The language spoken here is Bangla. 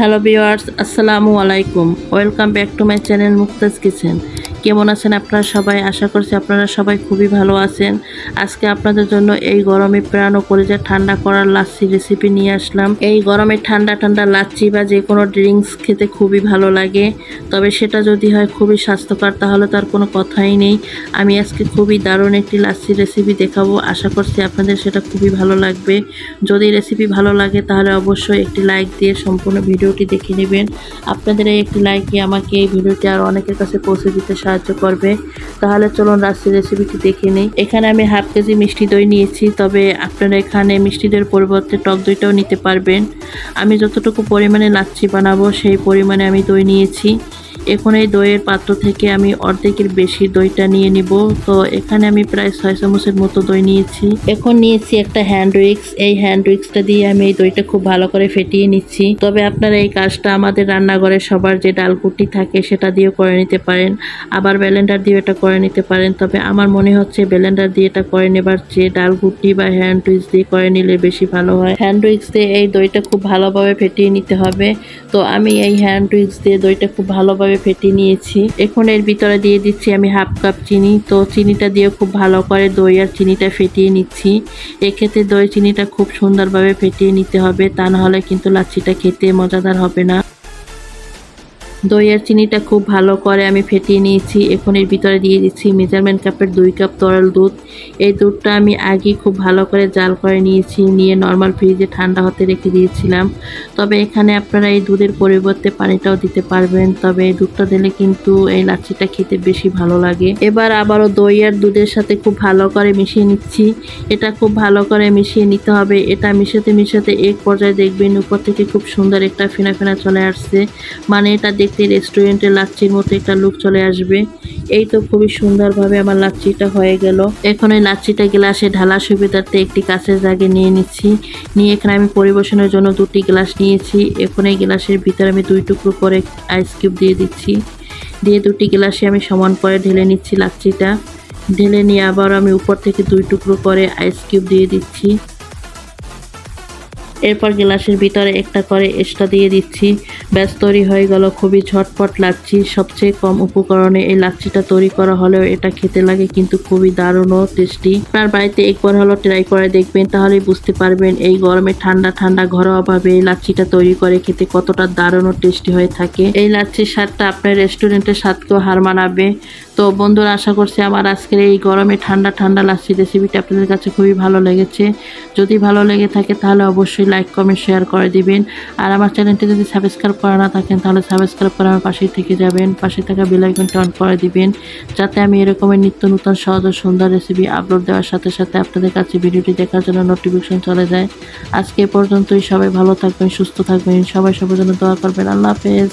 হ্যালো বিওয়ার্স আসসালামু আলাইকুম welcome back to my channel Muktaj kitchen কেমন আছেন আপনারা সবাই? আশা করছি আপনারা সবাই খুবই ভালো আছেন। আজকে আপনাদের জন্য এই গরমে প্রাণ ও কলিজা ঠান্ডা করার লাচ্ছি রেসিপি নিয়ে আসলাম। এই গরমে ঠান্ডা ঠান্ডা লাচ্ছি বা যে কোনো ড্রিঙ্কস খেতে খুবই ভালো লাগে। তবে সেটা যদি হয় খুবই স্বাস্থ্যকর, তাহলে তার কোনো কথাই নেই। আমি আজকে খুবই দারুণ একটি লাচ্ছি রেসিপি দেখাবো। আশা করছি আপনাদের সেটা খুবই ভালো লাগবে। যদি রেসিপি ভালো লাগে, তাহলে অবশ্যই একটি লাইক দিয়ে সম্পূর্ণ ভিডিওটি দেখে নেবেন। আপনাদের এই একটি লাইকই আমাকে এই ভিডিওটি আর অনেকের কাছে পৌঁছে দিতে সাহায্য করবে। তাহলে চলুন রাস্তার রেসিপিটি দেখে নিই। এখানে আমি হাফ কেজি মিষ্টি দই নিয়েছি, তবে আপনারা এখানে মিষ্টি দইয়ের পরিবর্তে টক দইটাও নিতে পারবেন। আমি যতটুকু পরিমাণে লাচ্ছি বানাবো, সেই পরিমাণে আমি দই নিয়েছি। এখন এই দইয়ের পাত্র থেকে আমি অর্ধেকের বেশি দইটা নিয়ে নিব। তো এখানে আমি প্রায় ছয় চামচের মতো দই নিয়েছি। এখন নিয়েছি একটা হ্যান্ড উইক্স এই হ্যান্ড উইক্সটা দিয়ে আমি এই দইটা খুব ভালো করে ফেটিয়ে নিচ্ছি। তবে আপনারা এই কাজটা আমাদের রান্নাঘরে সবার যে ডালকুটি থাকে সেটা দিয়েও করে নিতে পারেন। আবার ব্লেন্ডার দিয়ে এটা করে নিতে পারেন। তবে আমার মনে হচ্ছে ব্লেন্ডার দিয়ে এটা করে নেবার চেয়ে ডালকুটি বা হ্যান্ড উইক্স দিয়ে করে নিলে বেশি ভালো হয়। হ্যান্ড উইক্স দিয়ে এই দইটা খুব ভালোভাবে ফেটিয়ে নিতে হবে। তো আমি এই হ্যান্ড উইক্স দিয়ে দইটা খুব ভালোভাবে ফেটিয়ে নিয়েছি। এখন এর ভিতরে দিয়ে দিচ্ছি আমি হাফ কাপ চিনি। তো চিনিটা দিয়ে খুব ভালো করে দই আর চিনিটা ফেটিয়ে নিচ্ছি। এক্ষেত্রে দই চিনিটা খুব সুন্দরভাবে ফেটিয়ে নিতে হবে। তা নাহলে কিন্তু লাচ্ছিটা খেতে মজাদার হবে না। দই আর চিনিটা খুব ভালো করে আমি ফেটিয়ে নিয়েছি। এখন এর ভিতরে দিয়ে দিচ্ছি মেজারমেন্ট কাপের দুই কাপ তরল দুধ। এই দুধটা আমি আগে খুব ভালো করে জাল করে নিয়েছি, নিয়ে নর্মাল ফ্রিজে ঠান্ডা হতে রেখে দিয়েছিলাম। তবে এখানে আপনারা এই দুধের পরিবর্তে পানিটাও দিতে পারবেন। তবে এই দুধটা দিলে কিন্তু এই লাচ্ছিটা খেতে বেশি ভালো লাগে। এবার আবারও দই আর দুধের সাথে খুব ভালো করে মিশিয়ে নিচ্ছি। এটা খুব ভালো করে মিশিয়ে নিতে হবে। এটা মিশাতে মিশাতে এক পর্যায়ে দেখবেন উপর থেকে খুব সুন্দর একটা ফেনা ফেনা চলে আসছে। মানে এটা দেখতে রেস্টুরেন্টে লাচ্ছির মতো একটা লুক চলে আসবে। এই তো খুবই সুন্দরভাবে আমার লাচ্ছিটা হয়ে গেল। এখন এই লাচ্ছিটা গ্লাসে ঢালা সুবিধার্থে একটি কাঁচের জাগে নিয়ে নিচ্ছি। নিয়ে এখানে আমি পরিবেশনের জন্য দুটি গ্লাস নিয়েছি। এখন এই গ্লাসের ভিতরে আমি দুই টুকরো করে আইস কিউব দিয়ে দিচ্ছি। দিয়ে দুটি গ্লাসে আমি সমান করে ঢেলে নিচ্ছি লাচ্ছিটা। ঢেলে নিয়ে আবার আমি উপর থেকে দুই টুকরো করে আইস কিউব দিয়ে দিচ্ছি। এরপর গ্লাসের ভিতরে একটা করে এক্সট্রা দিয়ে দিচ্ছি। ব্যাস তৈরি হয়ে গেল। খুবই ঝটপট লাচ্ছি। সবচেয়ে কম উপকরণে এই লাচ্ছিটা তৈরি করা হলেও এটা খেতে লাগে কিন্তু খুবই দারুণ ও টেস্টি। আপনার বাড়িতে একবার হলো ট্রাই করে দেখবেন তাহলে বুঝতে পারবেন এই গরমে ঠান্ডা ঠান্ডা ঘরোয়াভাবে এই লাচ্ছিটা তৈরি করে খেতে কতটা দারুণ ও টেস্টি হয়ে থাকে। এই লাচ্ছির স্বাদটা আপনার রেস্টুরেন্টের স্বাদকেও হার মানাবে। তো বন্ধুরা, আশা করছি আমার আজকের এই গরমে ঠান্ডা ঠান্ডা লাচ্ছি রেসিপিটা আপনাদের কাছে খুবই ভালো লেগেছে। যদি ভালো লেগে থাকে তাহলে অবশ্যই লাইক, কমেন্ট, শেয়ার করে দিবেন। আর আমার চ্যানেলটি যদি সাবস্ক্রাইব করা না থাকেন তাহলে সাবস্ক্রাইব করে আমার পাশেই থেকে যাবেন। পাশে থাকা বেল আইকনটা অন করে দিবেন, যাতে আমি এরকমের নিত্য নতুন, সহজ ও সুন্দর রেসিপি আপলোড দেওয়ার সাথে সাথে আপনাদের কাছে ভিডিওটি দেখার জন্য নোটিফিকেশন চলে যায়। আজকে পর্যন্তই। সবাই ভালো থাকবেন, সুস্থ থাকবেন। সবাই সবার জন্য দোয়া করবেন। আল্লাহ হাফেজ।